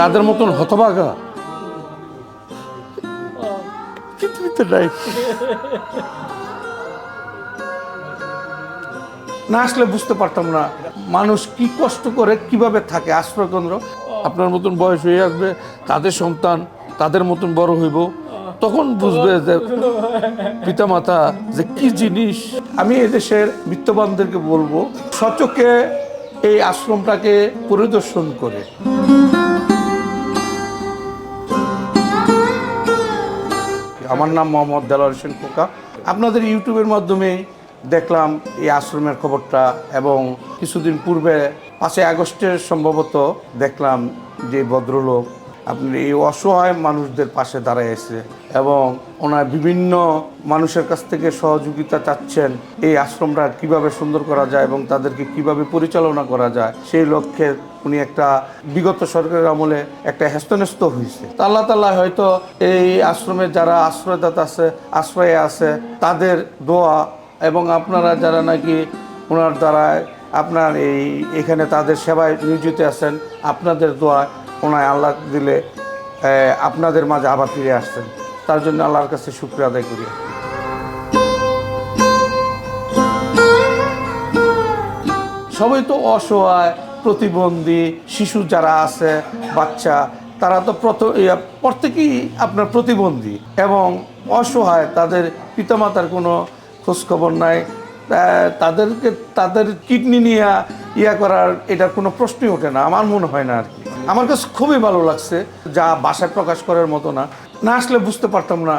তাদের মতন হতভাগা। পৃথিবীতে নাই। না আসলে বুঝতে পারতাম না, মানুষ কি কষ্ট করে কীভাবে থাকে আশ্রয় কেন্দ্র? আপনার মতন বয়স হয়ে আসবে, তাদের সন্তান তাদের মতন বড় হইব, তখন বুঝবে যে পিতামাতা যে কি জিনিস। আমি এদেশের বিত্তবানদেরকে বলব সচকে এই আশ্রমটাকে পরিদর্শন করে। আমার নাম মোহাম্মদ দেলার হোসেন খোকা। আপনাদের ইউটিউবের মাধ্যমে দেখলাম এই আশ্রমের খবরটা এবং কিছুদিন পূর্বে পাঁচই আগস্টের সম্ভবত দেখলাম যে ভদ্রলোক আপনি এই অসহায় মানুষদের পাশে দাঁড়াইছে এবং ওনার বিভিন্ন মানুষের কাছ থেকে সহযোগিতা চাচ্ছেন, এই আশ্রমটা কীভাবে সুন্দর করা যায় এবং তাদেরকে কীভাবে পরিচালনা করা যায়, সেই লক্ষ্যে উনি একটা বিগত সরকারের আমলে একটা হেস্তনেস্ত হয়েছে। তা আল্লাহ তাল্লাহ হয়তো এই আশ্রমে যারা আশ্রয়দাতা আছে, আশ্রয়ে আছে, তাদের দোয়া এবং আপনারা যারা নাকি ওনার দ্বারায় আপনার এই এখানে তাদের সেবায় নিয়োজিত আছেন, আপনাদের দোয়া ওনায় আল্লাহ দিলে আপনাদের মাঝে আবার ফিরে আসছেন। তার জন্য আল্লাহর কাছে শুক্রিয়া আদায় করি। সবাই তো অসহায়, প্রতিবন্ধী, শিশু যারা আছে, বাচ্চা, তারা তো প্রত্যেকেই আপনার প্রতিবন্ধী এবং অসহায়, তাদের পিতামাতার কোনো খোঁজখবর নাই। তাদেরকে, তাদের কিডনি নিয়ে ইয়া করার এটা কোনো প্রশ্নই ওঠে না, আমার মনে হয় না আর কি। আমার কাছে খুবই ভালো লাগছে, যা বাসায় প্রকাশ করার মতো না। না আসলে বুঝতে পারতাম না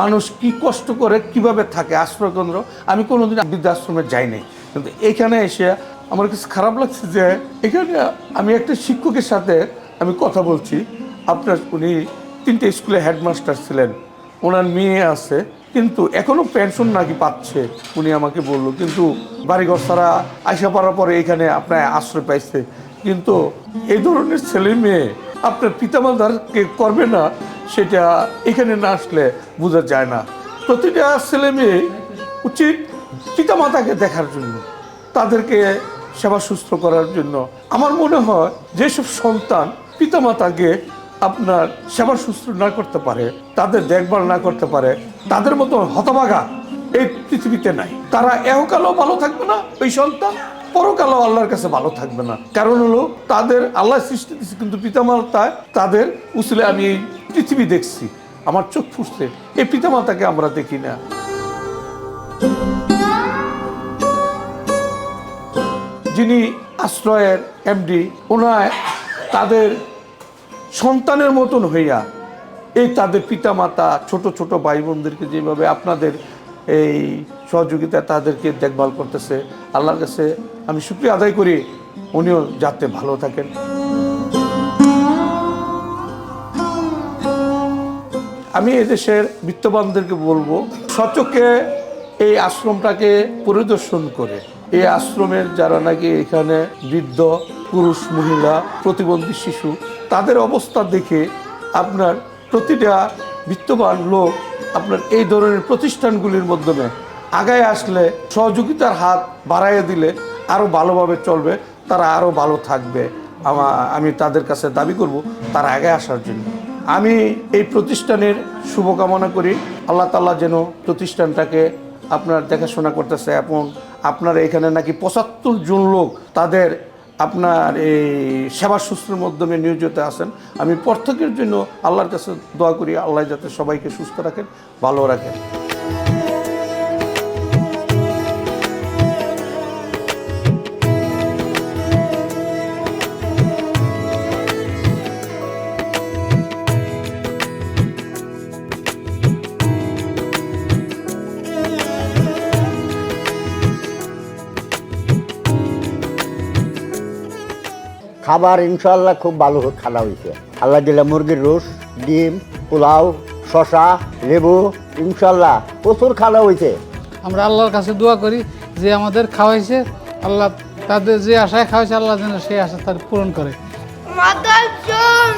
মানুষ কি কষ্ট করে কীভাবে থাকে আশ্রয়কেন্দ্র আমি কোনোদিন বৃদ্ধাশ্রমে যাইনি। কিন্তু এখানে এসে আমার কাছে খারাপ লাগছে যে, এখানে আমি একটা শিক্ষকের সাথে আমি কথা বলছি। আপনার উনি তিনটে স্কুলে হেডমাস্টার ছিলেন। ওনার মেয়ে আছে, কিন্তু এখনও পেনশন নাকি পাচ্ছে, উনি আমাকে বলল। কিন্তু বাড়িঘর ছাড়া আইসা পড়ার পরে এখানে আপনার আশ্রয় পাইছে। কিন্তু এই ধরনের ছেলে মেয়ে আপনার পিতামাতাকে করবে না, সেটা এখানে না আসলে বোঝা যায় না। প্রতিটা ছেলে মেয়ে উচিত পিতামাতাকে দেখার জন্য, তাদেরকে সেবা সুস্থ করার জন্য। আমার মনে হয় যেসব সন্তান পিতামাতাকে আপনার সেবা সুস্থ না করতে পারে, তাদের দেখভাল না করতে পারে, তাদের মতো হতভাগা এই পৃথিবীতে নাই। তারা এহকালেও ভালো থাকবে না, ওই সন্তান পরকালেও আল্লাহর কাছে ভালো থাকবে না। কারণ হলো, তাদের আল্লাহ সৃষ্টি দিচ্ছে কিন্তু পিতামাতায় তাদের উসলে আমি এই পৃথিবী দেখছি, আমার চোখ ফুসছে, এই পিতামাতাকে আমরা দেখি না। যিনি আশ্রয়ের এমডি, ওনায় তাদের সন্তানের মতন হইয়া, এই তাদের পিতামাতা, ছোট ছোট ভাই বোনদেরকে যেভাবে আপনাদের এই সহযোগিতা তাদেরকে দেখভাল করতেছে, আল্লাহর কাছে আমি শুক্রিয়া আদায় করি, উনিও যাতে ভালো থাকেন। আমি এদেশের বিত্তবানদেরকে বলব সচকে এই আশ্রমটাকে পরিদর্শন করে। এই আশ্রমের যারা নাকি এখানে বৃদ্ধ, পুরুষ, মহিলা, প্রতিবন্ধী শিশু, তাদের অবস্থা দেখে আপনার প্রতিটা বিত্তবান লোক আপনার এই ধরনের প্রতিষ্ঠানগুলির মাধ্যমে আগায় আসলে সহযোগিতার হাত বাড়াইয়ে দিলে আরও ভালোভাবে চলবে, তারা আরও ভালো থাকবে। আমা, আমি তাদের কাছে দাবি করব তার আগে আসার জন্য। আমি এই প্রতিষ্ঠানের শুভকামনা করি। আল্লাহ তাল্লাহ যেন প্রতিষ্ঠানটাকে আপনার দেখাশোনা করতেছে এবং আপনার এখানে নাকি পঁচাত্তর জন লোক তাদের আপনার এই সেবা সুস্থের মাধ্যমে নিয়োজিত আছেন। আমি প্রত্যেকের জন্য আল্লাহর কাছে দোয়া করি। আল্লাহ যাতে সবাইকে সুস্থ রাখেন, ভালো রাখেন। খাবার ইনশাল্লাহ খুব ভালো খাওয়া হয়েছে। আল্লাহ দিলে মুরগির রোস ডিম পোলাও শশা লেবু ইনশাল্লাহ প্রচুর খাওয়া হয়েছে। আমরা আল্লাহর কাছে দোয়া করি যে আমাদের খাওয়াইছে আল্লাহ তাদের যে আশায় খাওয়াইছে আল্লাহ যেন সেই আশা তার পূরণ করে। মাদারচোদ